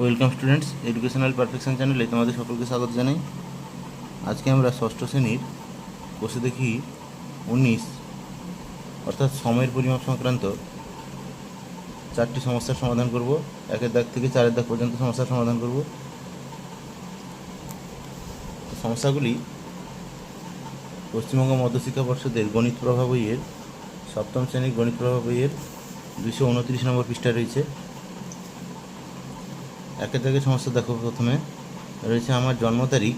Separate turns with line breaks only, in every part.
Welcome students educational perfection চ্যানেলে তোমাদের সকলকে স্বাগত জানাই। আজকে আমরা ষষ্ঠ শ্রেণির কোষে দেখি উনিশ, অর্থাৎ সময়ের পরিমাপ সংক্রান্ত চারটি সমস্যার সমাধান করব। একের দাগ থেকে চারের দাগ পর্যন্ত সমস্যার সমাধান করব। সমস্যাগুলি পশ্চিমবঙ্গ মধ্যশিক্ষা পর্ষদের গণিত প্রভাব বইয়ের সপ্তম শ্রেণির গণিত প্রভাব বইয়ের দুশো উনত্রিশ নম্বর পৃষ্ঠায় রয়েছে। একের থেকে সমস্যা দেখো প্রথমে। রয়েছে আমার জন্ম তারিখ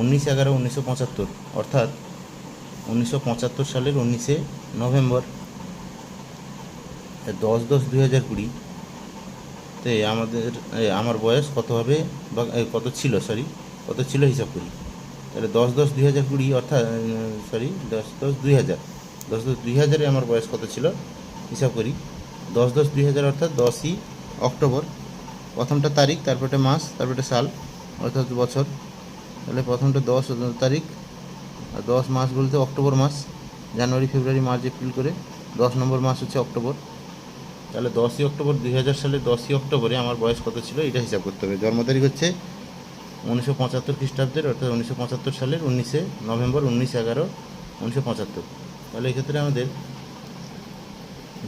উনিশ এগারো উনিশশো পঁচাত্তর, অর্থাৎ উনিশশো পঁচাত্তর সালের উনিশে নভেম্বর। দশ দশ দুই হাজার কুড়ি। তে আমাদের আমার বয়স কত হবে বা কত ছিল সরি কত ছিল হিসাব করি। তাহলে দশ দশ দুই হাজার কুড়ি, অর্থাৎ সরি দশ দশ দুই হাজার। দশ দশ দুই হাজারে আমার বয়স কত ছিল, হিসাব করি। দশ দশ দুই হাজার, অর্থাৎ দশই অক্টোবর। প্রথমটা তারিখ, তারপরটা মাস, তারপরটা সাল, অর্থাৎ বছর। তাহলে প্রথমটা দশ তারিখ, আর দশ মাস বলতে অক্টোবর মাস, জানুয়ারি, ফেব্রুয়ারি, মার্চ, এপ্রিল করে। দশ নম্বর মাস হচ্ছে অক্টোবর। তাহলে দশই অক্টোবর দুই হাজার সালে দশই অক্টোবরে আমার বয়স কত ছিল? এটা হিসাব করতে হবে। জন্ম তারিখ হচ্ছে উনিশশো পঁচাত্তর খ্রিস্টাব্দের, অর্থাৎ উনিশশো পঁচাত্তর সালের উনিশে নভেম্বর, উনিশ এগারো, উনিশশো পঁচাত্তর। তাহলে এক্ষেত্রে আমাদের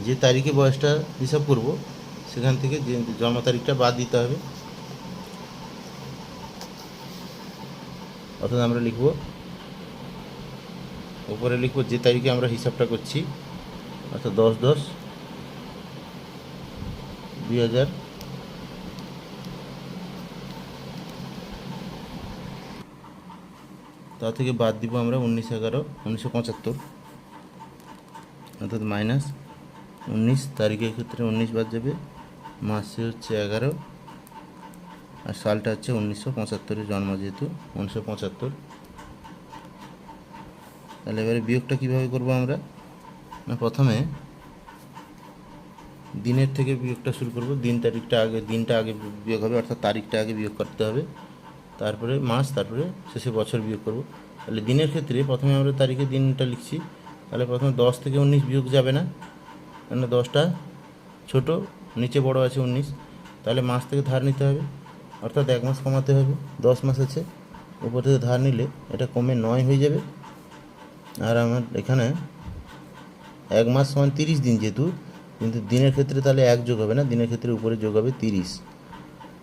যে তারিখে বয়সটা হিসাব করব সেখান থেকে যে জন্ম তারিখটা বাদ দিতে হবে। অর্থাৎ আমরা লিখব, উপরে লিখব যে তারিখে আমরা হিসাবটা করছি, অর্থাৎ দশ দশ দুই হাজার। তা থেকে বাদ দিব আমরা উনিশ এগারো, উনিশশো পঁচাত্তর। অর্থাৎ মাইনাস উনিশ, তারিখের ক্ষেত্রে উনিশ বাদ যাবে। মাসে হচ্ছে এগারো, আর সালটা হচ্ছে উনিশশো পঁচাত্তরের জন্ম যেহেতু, উনিশশো পঁচাত্তর। তাহলে এবারে বিয়োগটা কীভাবে করব আমরা? না, প্রথমে দিনের থেকে বিয়োগটা শুরু করব। দিন তারিখটা আগে, দিনটা আগে বিয়োগ হবে, অর্থাৎ তারিখটা আগে বিয়োগ করতে হবে। তারপরে মাস, তারপরে শেষে বছর বিয়োগ করব। তাহলে দিনের ক্ষেত্রে প্রথমে আমরা তারিখে দিনটা লিখছি। তাহলে প্রথমে দশ থেকে উনিশ বিয়োগ যাবে না। কেন দশটা ছোট নিচে বড় আছে উনিশ, তাহলে মাস থেকে ধার নিতে হবে, অর্থাৎ এক মাস কমাতে হবে, দশ মাস আছে, উপর থেকে ধার নিলে এটা কমে নয় হয়ে যাবে, আর আমার এখানে এক মাস সমান তিরিশ দিন যেহেতু, কিন্তু দিনের ক্ষেত্রে তাহলে এক যোগ হবে না, দিনের ক্ষেত্রে উপরে যোগ হবে তিরিশ,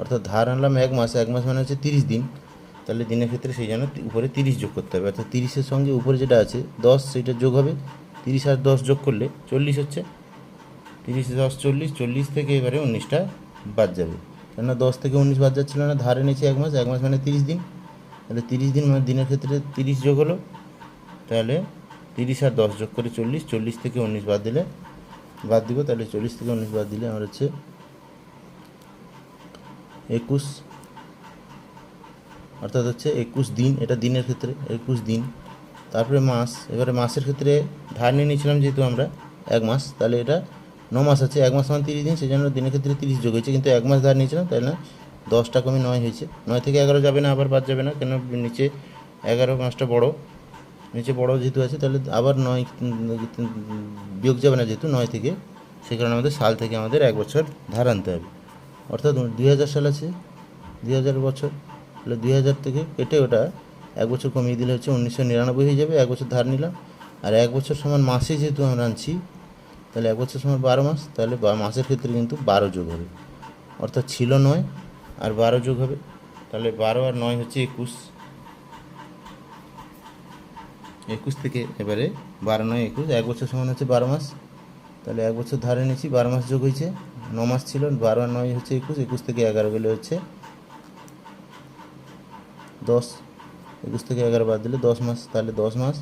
অর্থাৎ ধার আনলাম এক মাস এক মাস মানে হচ্ছে তিরিশ দিন, তাহলে দিনের ক্ষেত্রে সেই জন্য উপরে তিরিশ যোগ করতে হবে, অর্থাৎ তিরিশের সঙ্গে উপরে যেটা আছে দশ সেটা যোগ হবে, তিরিশ আর দশ যোগ করলে চল্লিশ হচ্ছে তিরিশ, দশ, চল্লিশ চল্লিশ থেকে এবারে উনিশটা বাদ যাবে। কেননা দশ থেকে উনিশ বাদ যাচ্ছিল না, ধারে নিচে এক মাস এক মাস মানে তিরিশ দিন। তাহলে তিরিশ দিন মানে দিনের ক্ষেত্রে তিরিশ যোগ হলো, তাহলে তিরিশ আর দশ যোগ করে চল্লিশ চল্লিশ থেকে উনিশ বাদ দিলে, বাদ দিব, তাহলে চল্লিশ থেকে উনিশ বাদ দিলে আমার হচ্ছে একুশ। অর্থাৎ হচ্ছে একুশ দিন, এটা দিনের ক্ষেত্রে, একুশ দিন। তারপরে মাস, এবারে মাসের ক্ষেত্রে ধার নিয়ে নিয়েছিলাম যেহেতু আমরা এক মাস, তাহলে এটা ন মাস আছে, এক মাস মানে তিরিশ দিন, সেই জন্য দিনের ক্ষেত্রে তিরিশ যোগ হয়েছে, কিন্তু এক মাস ধার নিয়েছিলাম তাই না দশটা কমে নয় হয়েছে। নয় থেকে এগারো যাবে না, আবার বাদ যাবে না, কেন নিচে এগারো মাসটা বড়, নিচে বড় যেহেতু আছে, তাহলে আবার নয়, বিয়োগ যাবে না যেহেতু নয় থেকে সে কারণে আমাদের সাল থেকে আমাদের এক বছর ধার আনতে হবে। অর্থাৎ দুই হাজার সাল আছে, দুই হাজার বছর, তাহলে দুই হাজার থেকে কেটে ওটা এক বছর কমিয়ে দিলে হচ্ছে উনিশশো নিরানব্বই হয়ে যাবে, এক বছর ধার নিলাম। আর এক বছর সমান মাসে যেহেতু আমরা আনছি তাহলে এক বছর সময় বারো মাস, তাহলে মাসের ক্ষেত্রে কিন্তু বারো যোগ হবে। অর্থাৎ ছিল নয়, আর বারো যোগ হবে। তাহলে বারো আর নয় হচ্ছে একুশ। একুশ থেকে এবারে বারো নয় একুশ, এক বছর সমান হচ্ছে বারো মাস। তাহলে এক বছর ধারে নিয়েছি, বারো মাস যোগ হয়েছে, ন মাস ছিল, বারো আর নয় হচ্ছে একুশ একুশ থেকে এগারো গেলে হচ্ছে দশ। একুশ থেকে এগারো বাদ দিলে দশ মাস, তাহলে দশ মাস।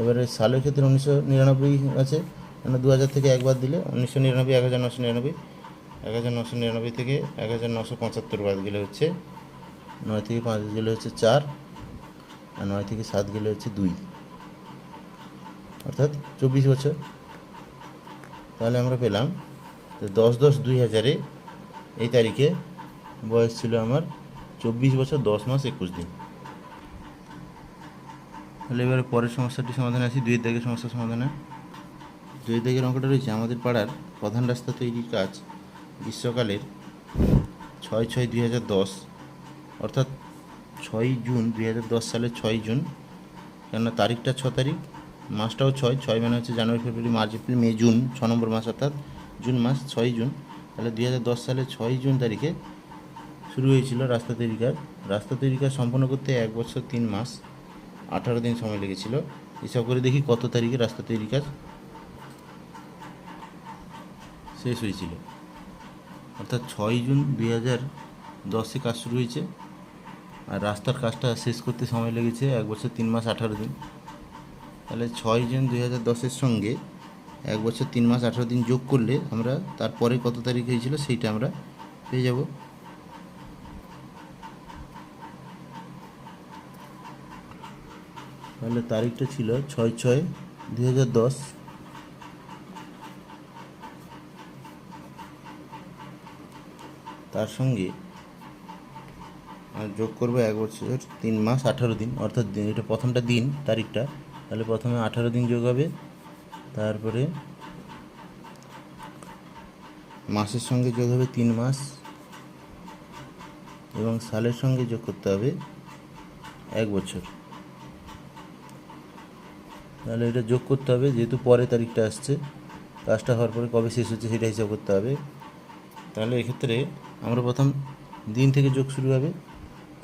এবারে সালের ক্ষেত্রে উনিশশো নিরানব্বই আছে মানে দু হাজার থেকে একবার দিলে উনিশশো নিরানব্বই, এক হাজার নশো নিরানব্বই, এক হাজার নশো নিরানব্বই থেকে এক হাজার নশো পঁচাত্তর বাদ গেলে হচ্ছে নয় থেকে পাঁচ গেলে হচ্ছে চার, আর নয় থেকে সাত গেলে হচ্ছে দুই। অর্থাৎ চব্বিশ বছর। তাহলে আমরা পেলাম দশ দশ দুই হাজারে এই তারিখে বয়স ছিল আমার চব্বিশ বছর দশ মাস একুশ দিন। তাহলে এবারে পরের সমস্যাটি সমাধানে আসি, দুই দাগের সমস্যা সমাধানে। দুই দাগের অঙ্কটা রয়েছে। আমাদের পাড়ার প্রধান রাস্তা তৈরির কাজ গ্রীষ্মকালের ছয় ছয় দুই হাজার দশ, অর্থাৎ ছয়ই জুন দুই হাজার দশ সালের ছয় জুন, কেননা তারিখটা ছ তারিখ, মাসটাও ছয় ছয় মানে হচ্ছে January, February, March, April, May, June, ছ নম্বর মাস অর্থাৎ জুন মাস, ছয় জুন। তাহলে দুই হাজার দশ সালের ছয়ই জুন তারিখে শুরু হয়েছিল রাস্তা তৈরি কাজ। রাস্তা তৈরি কাজ সম্পন্ন করতে এক বছর তিন মাস, আঠারো দিন সময় লেগেছিল। হিসাব করে দেখি কত তারিখে রাস্তা তৈরি কাজ শেষ হয়েছিল। অর্থাৎ ছয় জুন দুই হাজার দশে কাজ শুরু হয়েছে আর রাস্তার কাজটা শেষ করতে সময় লেগেছে এক বছর তিন মাস আঠারো দিন। তাহলে ছয় জুন দুই হাজার দশের সঙ্গে এক বছর তিন মাস আঠারো দিন যোগ করলে আমরা তারপরে কত তারিখ হয়েছিল সেইটা আমরা পেয়ে যাব। তাহলে তারিখটা ছিল ছয় ছয় দুই হাজার দশ। তার সঙ্গে যোগ করব এক বছর তিন মাস আঠারো দিন, অর্থাৎ এটা প্রথমটা দিন তারিখটা, তাহলে প্রথমে আঠারো দিন যোগ হবে, তারপরে মাসের সঙ্গে যোগ হবে তিন মাস, এবং সালের সঙ্গে যোগ করতে হবে এক বছর। তাহলে এটা যোগ করতে হবে, যেহেতু পরে তারিখটা আসছে, কাজটা হওয়ার পরে কবে শেষ হচ্ছে সেটা হিসাব করতে হবে। তাহলে এক্ষেত্রে আমরা প্রথম দিন থেকে যোগ শুরু হবে।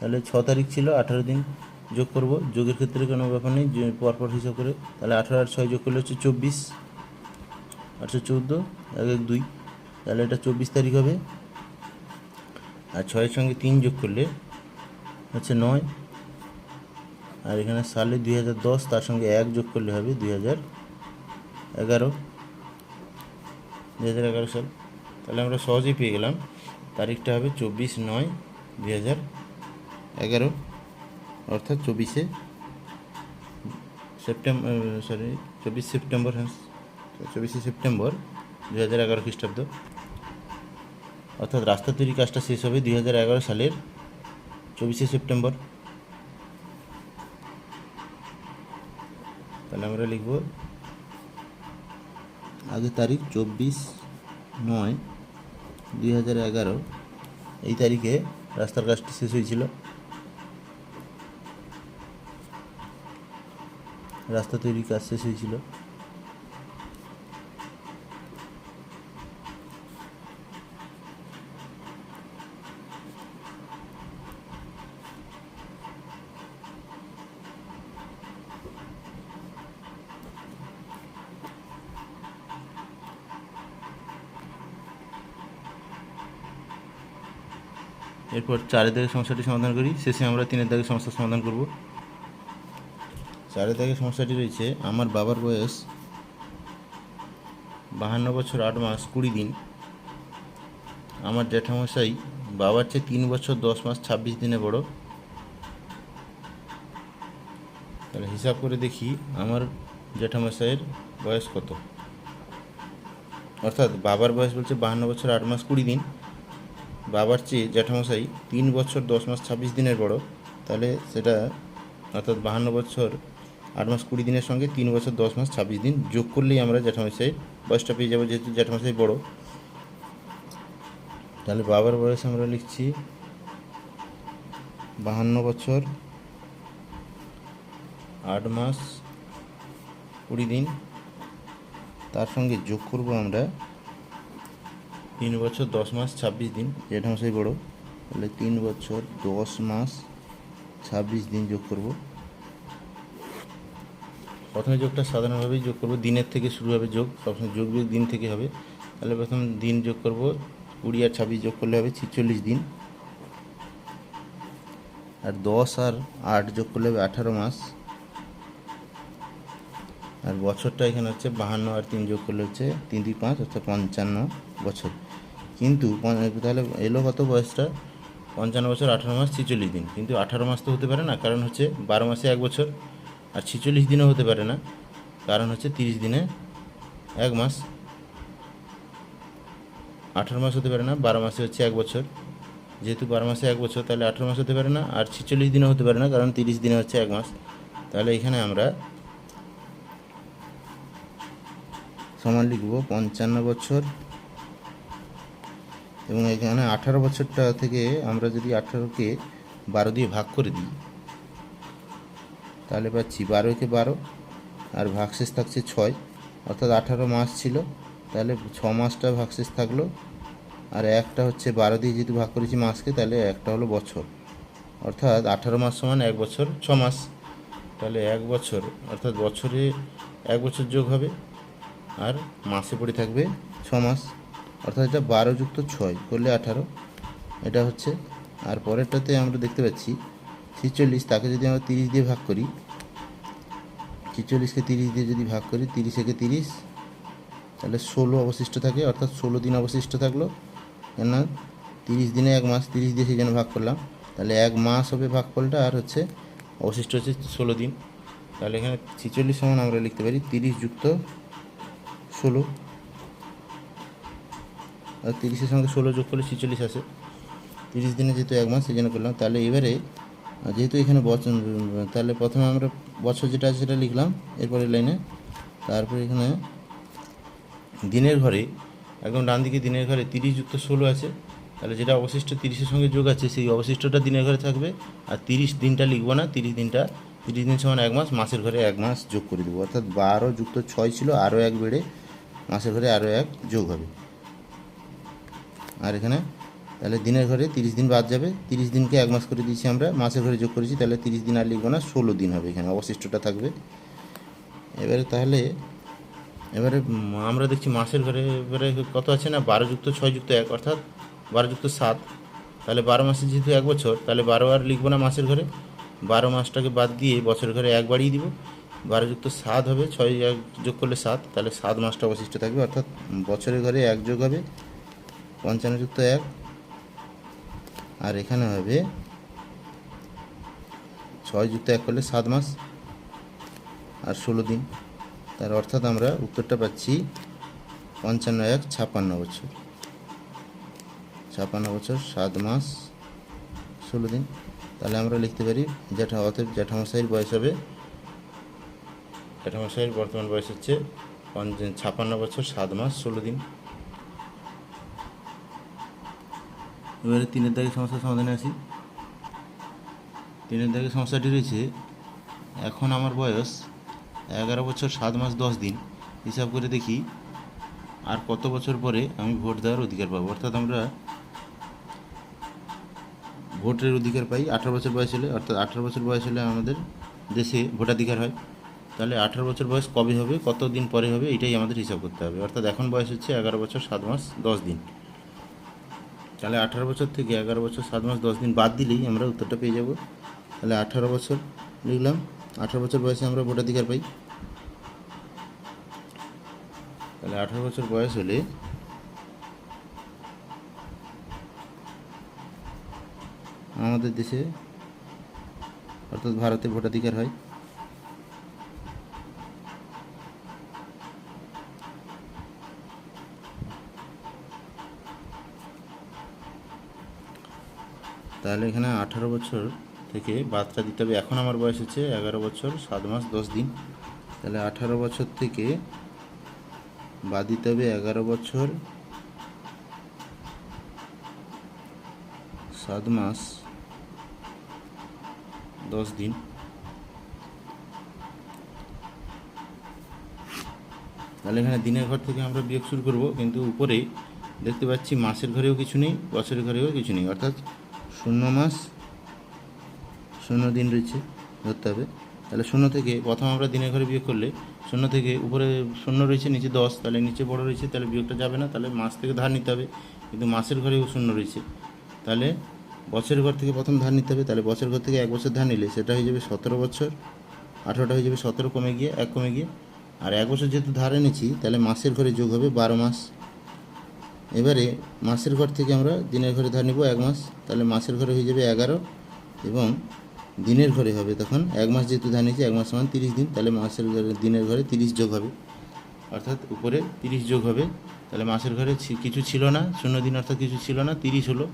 তাহলে ছ তারিখ ছিল, আঠারো দিন যোগ করব। যোগের ক্ষেত্রে কোনো ব্যাপার নেই পরপর হিসাব করে। তাহলে আঠারো আর ছয় যোগ করলে হচ্ছে চব্বিশ। আটশো চৌদ্দো, এক এক দুই। তাহলে এটা চব্বিশ তারিখ হবে। আর ছয়ের সঙ্গে তিন যোগ করলে হচ্ছে নয়। আর এখানে সালে দুই হাজার দশ, তার সঙ্গে এক যোগ করলে হবে দুই হাজার এগারো। দুই হাজার এগারো সাল। তাহলে আমরা সহজেই পেয়ে গেলাম। তারিখটা হবে চব্বিশ নয় দুই হাজার এগারো, অর্থাৎ চব্বিশে সেপ্টেম্বর সরি চব্বিশ সেপ্টেম্বর হ্যাঁ চব্বিশে সেপ্টেম্বর দুই হাজার এগারো খ্রিস্টাব্দ। অর্থাৎ রাস্তা তৈরি কাজটা শেষ হবে দুই হাজার এগারো সালের চব্বিশে সেপ্টেম্বর। তাহলে আমরা লিখব আগে তারিখ চব্বিশ নয় দুই হাজার এগারো এই তারিখে রাস্তার কাজটি শেষ হয়েছিল। রাস্তা তৈরির কাজ শেষ হয়েছিল। এরপর চারের দাগের সমস্যাটি সমাধান করি। শেষে আমরা তিনের দাগের সমস্যার সমাধান করব। চারের দাগের সমস্যাটি রয়েছে, আমার বাবার বয়স বাহান্ন বছর আট মাস কুড়ি দিন। আমার জ্যাঠামশাই বাবার চেয়ে তিন বছর দশ মাস ছাব্বিশ দিনে বড়। তাহলে হিসাব করে দেখি আমার জ্যাঠামশাইয়ের বয়স কত। অর্থাৎ বাবার বয়স বলছে বাহান্ন বছর আট মাস কুড়ি দিন। বাবার চেয়ে জ্যাঠামশাই তিন বছর, দশ মাস, ছাব্বিশ দিনের বড়। তাহলে সেটা অর্থাৎ বাহান্ন বছর, আট মাস, কুড়ি দিনের সঙ্গে তিন বছর, দশ মাস, ছাব্বিশ দিন যোগ করলেই আমরা জ্যাঠামশাই বয়সটা পেয়ে যাব, যেহেতু জ্যাঠামশাই বড়। তাহলে বাবার বয়স আমরা লিখছি বাহান্ন বছর, আট মাস, কুড়ি দিন। তার সঙ্গে যোগ করব আমরা তিন বছর দশ মাস ছাব্বিশ দিন। যেটা জ্যাঠামশাই বড়। তাহলে তিন বছর দশ মাস ছাব্বিশ দিন যোগ করব। প্রথমে যোগটা সাধারণভাবেই যোগ করব। দিনের থেকে শুরু হবে যোগ। সবসময় যোগ বিয়োগ দিন থেকে হবে। তাহলে প্রথম দিন যোগ করব। কুড়ি আর ছাব্বিশ যোগ করলে হবে ছিচল্লিশ দিন। আর দশ আর আট যোগ করলে হবে আঠারো মাস। আর বছরটা এখানে হচ্ছে বাহান্ন আর তিন যোগ করলে হচ্ছে তিন দুই পাঁচ হচ্ছে পঞ্চান্ন বছর। কিন্তু তাহলে এলো কত বয়সটা? পঞ্চান্ন বছর, আঠারো মাস, ছিচল্লিশ দিন। কিন্তু আঠারো মাস তো হতে পারে না, কারণ হচ্ছে বারো মাসে এক বছর, আর ছিচল্লিশ দিনও হতে পারে না, কারণ হচ্ছে তিরিশ দিনে এক মাস। আঠারো মাস হতে পারে না, বারো মাসে হচ্ছে এক বছর। যেহেতু বারো মাসে এক বছর, তাহলে আঠারো মাস হতে পারে না, আর ছিচল্লিশ দিনও হতে পারে না, কারণ তিরিশ দিনে হচ্ছে এক মাস। তাহলে এখানে আমরা সমান লিখব, পঞ্চান্ন বছর এবং এখানে আঠারো বছরটা থেকে আমরা যদি আঠারোকে বারো দিয়ে ভাগ করে দিই, তাহলে পাচ্ছি বারোকে বারো আর ভাগশেষ থাকছে ছয়, অর্থাৎ আঠারো মাস ছিল, তাহলে ছ মাসটা ভাগশেষ থাকল আর একটা হচ্ছে বারো দিয়ে যেহেতু ভাগ করেছি মাসকে, তাহলে একটা হলো বছর, অর্থাৎ আঠারো মাস সমান এক বছর, ছ মাস, তাহলে এক বছর, অর্থাৎ বছরে এক বছর যোগ হবে আর মাসে পড়ে থাকবে ছ মাস। অর্থাৎ এটা বারো যুক্ত ছয় করলে আঠারো। এটা হচ্ছে, আর পরেরটাতে আমরা দেখতে পাচ্ছি, ছিচল্লিশ, তাকে যদি আমরা তিরিশ দিয়ে ভাগ করি, ছিচল্লিশকে তিরিশ দিয়ে যদি ভাগ করি তিরিশ একে তিরিশ, তাহলে ষোলো অবশিষ্ট থাকে, অর্থাৎ ষোলো দিন অবশিষ্ট থাকল। কেন তিরিশ দিনে এক মাস, তিরিশ দিয়ে সেই জন্য ভাগ করলাম। তাহলে এক মাস হবে ভাগ ভাগফলটা, আর হচ্ছে অবশিষ্ট হচ্ছে ষোলো দিন। তাহলে এখানে ছিচল্লিশ সমান আমরা লিখতে পারি তিরিশ যুক্ত ষোলো। আর তিরিশের সঙ্গে ষোলো যোগ করলে ছিচল্লিশ আসে তিরিশ দিনে যেহেতু এক মাস সেই জন্য করলাম। তাহলে এবারে যেহেতু এখানে বছর তাহলে প্রথমে আমরা বছর যেটা আছে সেটা লিখলাম এরপরে লাইনে। তারপরে এখানে দিনের ঘরে, একদম ডান দিকে দিনের ঘরে তিরিশ যুক্ত ষোলো আছে। তাহলে যেটা অবশিষ্ট তিরিশের সঙ্গে যোগ আছে, সেই অবশিষ্টটা দিনের ঘরে থাকবে। আর তিরিশ দিনটা লিখব না, তিরিশ দিনটা, তিরিশ দিন সমান এক মাস, মাসের ঘরে এক মাস যোগ করে দেবো। অর্থাৎ বারো যুক্ত ছয় ছিল, আরও এক বেড়ে মাসের ঘরে আরও এক যোগ হবে। আর এখানে তাহলে দিনের ঘরে তিরিশ দিন বাদ যাবে। তিরিশ দিনকে এক মাস করে দিয়েছি আমরা। মাসের ঘরে যোগ করেছি, তাহলে তিরিশ দিন আর লিখব না, ষোলো দিন হবে এখানে। অবশিষ্টটা থাকবে। এবারে তাহলে, এবারে আমরা দেখছি মাসের ঘরে, এবারে কত আছে না? বারো যুক্ত ছয় যুক্ত এক, অর্থাৎ বারো যুক্ত সাত। তাহলে বারো মাসে যেহেতু এক বছর, তাহলে বারো আর লিখব না মাসের ঘরে। বারো মাসটাকে বাদ দিয়ে বছরের ঘরে এক বাড়িয়ে দিব। বারো যুক্ত সাত হবে, ছয় এক যোগ করলে সাত, তাহলে সাত মাসটা অবশিষ্ট থাকবে। অর্থাৎ বছরের ঘরে এক যোগ হবে। পঞ্চান্ন যুক্ত এক। আর এখানে হবে ছয় যুক্ত এক করলে সাত মাস আর ষোলো দিন। তার অর্থাৎ আমরা উত্তরটা পাচ্ছি পঞ্চান্ন এক ছাপ্পান্ন বছর। ছাপ্পান্ন বছর, সাত মাস, ষোলো দিন। তাহলে আমরা লিখতে পারি জ্যাঠা অতএব জ্যাঠামশাইয়ের বয়স হবে জ্যাঠামশাইয়ের বর্তমান বয়স হচ্ছে ছাপ্পান্ন বছর, সাত মাস, ষোলো দিন। এবারে তিনের দাগের সমস্যার সমাধানে আসি। তিনের দাগের সমস্যাটি রয়েছে এখন আমার বয়স এগারো বছর সাত মাস দশ দিন। হিসাব করে দেখি আর কত বছর পরে আমি ভোট দেওয়ার অধিকার পাবো। অর্থাৎ আমরা ভোটের অধিকার পাই। আঠারো বছর বয়স হলে, অর্থাৎ আঠারো বছর বয়স হলে আমাদের দেশে ভোটাধিকার হয়। তাহলে আঠারো বছর বয়স কবে হবে কত দিন পরে হবে, এটাই আমাদের হিসাব করতে হবে। অর্থাৎ এখন বয়স হচ্ছে এগারো বছর সাত মাস দশ দিন। তাহলে আঠারো বছর থেকে এগারো বছর, সাত মাস, দশ দিন বাদ দিলেই আমরা উত্তরটা পেয়ে যাব। তাহলে আঠারো বছর লিখলাম, আঠারো বছর বয়সে আমরা ভোটাধিকার পাই। তাহলে আঠারো বছর বয়স হলে আমাদের দেশে অর্থাৎ ভারতে ভোটাধিকার হয়। তাহলে এখানে আঠারো বছর থেকে বাচ্চা দিতে হবে। এখন আমার বয়স হচ্ছে এগারো বছর, সাত মাস, দশ দিন। তাহলে আঠারো বছর থেকে বাদ দিতে হবে এগারো বছর, সাত মাস, দশ দিন। তাহলে এখানে দিনের ঘর থেকে আমরা বিয়োগ শুরু করব, কিন্তু উপরে দেখতে পাচ্ছি মাসের ঘরেও কিছু নেই, বছরের ঘরেও কিছু নেই। অর্থাৎ শূন্য মাস, শূন্য দিন রয়েছে ধরতে হবে। তাহলে শূন্য থেকে প্রথম আমরা দিনের ঘরে বিয়োগ করলে শূন্য থেকে উপরে শূন্য রয়েছে, নিচে দশ, তাহলে নিচে বড় রয়েছে, তাহলে বিয়োগটা যাবে না, তাহলে মাস থেকে ধার নিতে হবে, কিন্তু মাসের ঘরেও শূন্য রয়েছে। তাহলে বছরের ঘর থেকে প্রথম ধার নিতে হবে, তাহলে বছর ঘর থেকে এক বছর ধার নিলে সেটা হয়ে যাবে সতেরো বছর, আঠেরোটা হয়ে যাবে সতেরো কমে গিয়ে, এক কমে গিয়ে। আর এক বছর যেহেতু ধার এনেছি, তাহলে মাসের ঘরে যোগ হবে বারো মাস। এবারে মাসের ঘর থেকে আমরা দিনের ঘরে ধার নেব এক মাস, তাহলে মাসের ঘরে হয়ে যাবে এগারো এবং দিনের ঘরে হবে তখন এক মাস যেহেতু ধার নিয়েছি, এক মাস সমান তিরিশ দিন, তাহলে মাসের ঘরে দিনের ঘরে তিরিশ যোগ হবে। অর্থাৎ উপরে তিরিশ যোগ হবে, তাহলে মাসের ঘরে কিছু ছিল না, শূন্য দিন অর্থাৎ কিছু ছিল না, তিরিশ হলো।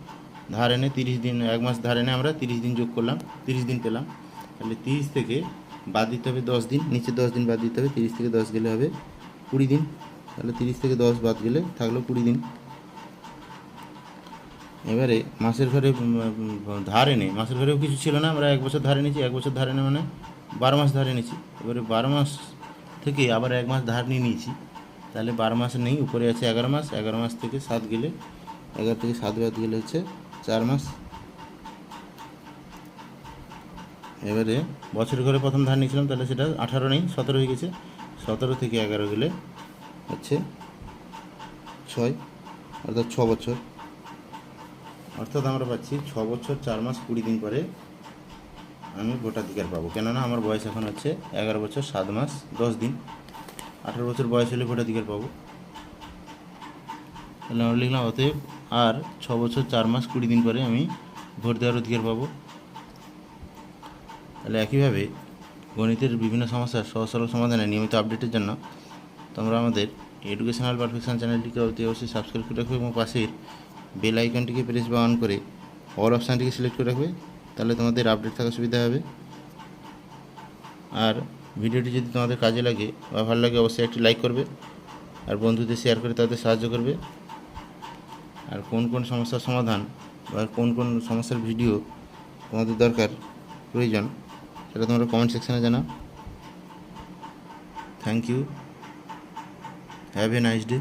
ধার এনে তিরিশ দিন, এক মাস ধার এনে আমরা তিরিশ দিন যোগ করলাম, তিরিশ দিন পেলাম। তাহলে তিরিশ থেকে বাদ দিতে হবে দশ দিন, নিচে দশ দিন বাদ দিতে হবে, তিরিশ থেকে দশ গেলে হবে কুড়ি দিন। তাহলে তিরিশ থেকে দশ বাদ গেলে থাকল কুড়ি দিন। এবারে মাসের ঘরে ধার এনে, মাসের ঘরেও কিছু ছিল না, আমরা এক বছর ধারে নিয়েছি এক বছর ধারে এনে মানে বারো মাস ধারে নিয়েছি এবারে বারো মাস থেকে আবার এক মাস ধার নিয়ে নিয়েছি। তাহলে বারো মাস নেই, উপরে আছে এগারো মাস এগারো মাস থেকে সাত গেলে, এগারো থেকে সাত বাদ গেলে হচ্ছে চার মাস। এবারে বছর ঘরে প্রথম ধার নিয়েছিলাম, তাহলে সেটা আঠারো নেই, সতেরো হয়ে গেছে। সতেরো থেকে এগারো গেলে হচ্ছে ছয়, অর্থাৎ ছ বছর। অর্থাৎ আমরা পাচ্ছি ছ বছর, চার মাস, কুড়ি দিন পরে আমি ভোটাধিকার পাবো। কেননা আমার বয়স এখন হচ্ছে এগারো বছর, সাত মাস, দশ দিন। আঠারো বছর বয়স হলে ভোটাধিকার পাবো। তাহলে আমরা লিখলাম, অতএব আর ছ বছর, চার মাস, কুড়ি দিন পরে আমি ভোট দেওয়ার অধিকার পাবো। তাহলে একইভাবে গণিতের বিভিন্ন সমস্যার সহজ সরল সমাধানে নিয়মিত আপডেটের জন্য তোমরা আমাদের এডুকেশনাল পারফেকশন চ্যানেলটিকে অতি অবশ্যই সাবস্ক্রাইব করে রাখবে এবং পাশের বেল আইকনটিকে প্রেস বা অন করে অল অপশানটিকে সিলেক্ট করে রাখবে, তাহলে তোমাদের আপডেট থাকার সুবিধা হবে। আর ভিডিওটি যদি তোমাদের কাজে লাগে বা ভালো লাগে, অবশ্যই একটি লাইক করবে, আর বন্ধুদের শেয়ার করে তাদের সাহায্য করবে। আর কোন কোন সমস্যার সমাধান বা কোন কোন সমস্যার ভিডিও তোমাদের দরকার, প্রয়োজন, সেটা তোমরা কমেন্ট সেকশানে জানাও। Thank you have a nice day